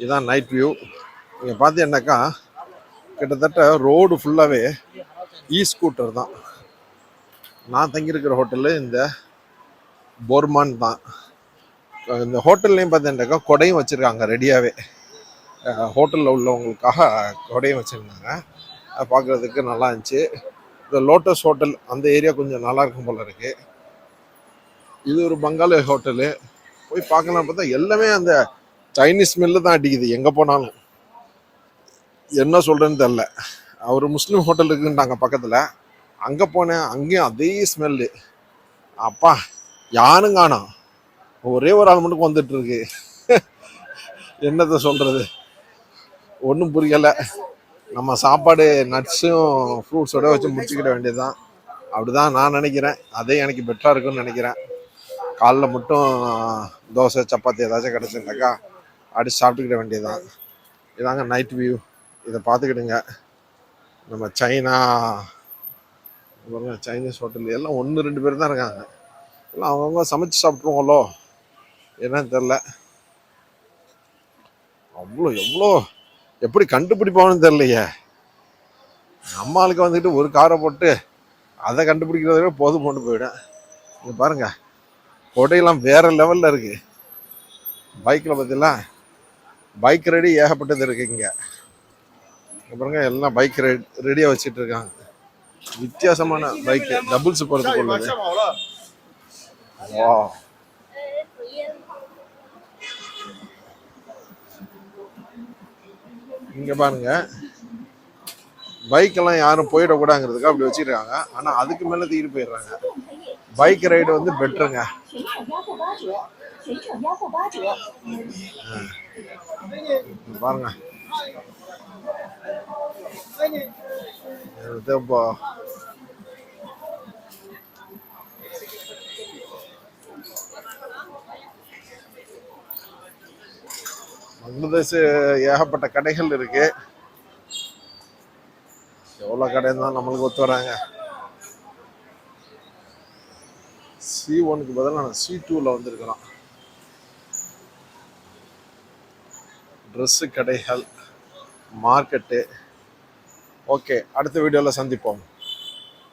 இதுதான் night view நீங்கள் பார்த்தீங்கன்னாக்கா கிட்டத்தட்ட ரோடு ஃபுல்லாகவே இ ஸ்கூட்டர் தான். நான் தங்கியிருக்கிற ஹோட்டலு இந்த போர்மான் தான். இந்த ஹோட்டல்லையும் பார்த்தீங்கன்னாக்கா கொடையும் வச்சுருக்காங்க ரெடியாகவே ஹோட்டலில் உள்ளவங்களுக்காக கொடையும் வச்சுருந்தாங்க. அதை பார்க்குறதுக்கு நல்லா இருந்துச்சு. இந்த லோட்டஸ் ஹோட்டல் அந்த ஏரியா கொஞ்சம் நல்லா இருக்கும் போல இருக்குது இது ஒரு பங்காளி ஹோட்டலு போய் பார்க்கலாம் பார்த்தா எல்லாமே அந்த சைனீஸ் ஸ்மெல்லு தான் அடிக்குது. எங்கே போனாலும். என்ன சொல்கிறேன்னு தெரில அவர் முஸ்லீம் ஹோட்டல் இருக்குன்றாங்க பக்கத்தில். அங்கே போனேன். அங்கேயும் அதே ஸ்மெல்லு அப்பா யாரும் காணோம் ஒரே ஒரு ஆள் மட்டும் வந்துட்டு இருக்கு என்னத்தை சொல்கிறது ஒன்றும் புரியலை. நம்ம சாப்பாடு நட்ஸும் ஃப்ரூட்ஸோட வச்சு முடிச்சுக்கிட வேண்டியதுதான். அப்படிதான் நான் நினைக்கிறேன். அதே எனக்கு பெட்டராக இருக்கும்னு நினைக்கிறேன். காலைல மட்டும் தோசை சப்பாத்தி ஏதாச்சும் கிடச்சிருந்தாக்கா அடிச்சு சாப்பிட்டுக்கிட வேண்டியதுதான். இதாங்க நைட் வியூ இதை பார்த்துக்கிடுங்க. நம்ம சைனா பாருங்க சைனீஸ் ஹோட்டல் எல்லாம் ஒன்று ரெண்டு பேர் தான் இருக்காங்க. எல்லாம் அவங்கவுங்க சமைச்சு சாப்பிட்ருவோங்களோ என்னன்னு தெரில அவ்வளோ எவ்வளோ எப்படி கண்டுபிடிப்பான்னு தெரிலையே நம்ம ஆளுக்கு வந்துட்டு ஒரு காரை போட்டு அதை கண்டுபிடிக்கிறத விட போதும் கொண்டு போயிடும். நீங்கள் பாருங்கள் கொடையெல்லாம் வேறு லெவலில் இருக்குது பைக்கில் பார்த்தீங்களா பைக் ரெடி ஏகப்பட்டது இருக்கு இங்க. இங்க எல்லாம் பைக் ரெடியாக வச்சுட்டு இருக்காங்க. வித்தியாசமான பைக் டபுள்ஸ் போகிறதுக்கு உள்ளது. வா இங்க பாருங்க பைக்கெல்லாம் யாரும் போயிடக்கூடாங்கிறதுக்கு அப்படி வச்சிருக்காங்க. ஆனா அதுக்கு மேலே தூக்கிட்டு போயிடுறாங்க. பைக் ரைடு வந்து பெட்டருங்க 全场压货八折，全场压货八折。 பாருங்க இது இப்போ பங்களாதேஷ் ஏகப்பட்ட கடைகள் இருக்கு எவ்வளோ கடை தான் நம்மளுக்கு ஒத்து வராங்க சி ஒனுக்கு பதிலாக நான் சி டூவில் வந்திருக்கலாம் ட்ரெஸ்ஸு கடைகள் மார்க்கெட்டு ஓகே அடுத்த வீடியோவில் சந்திப்போம்.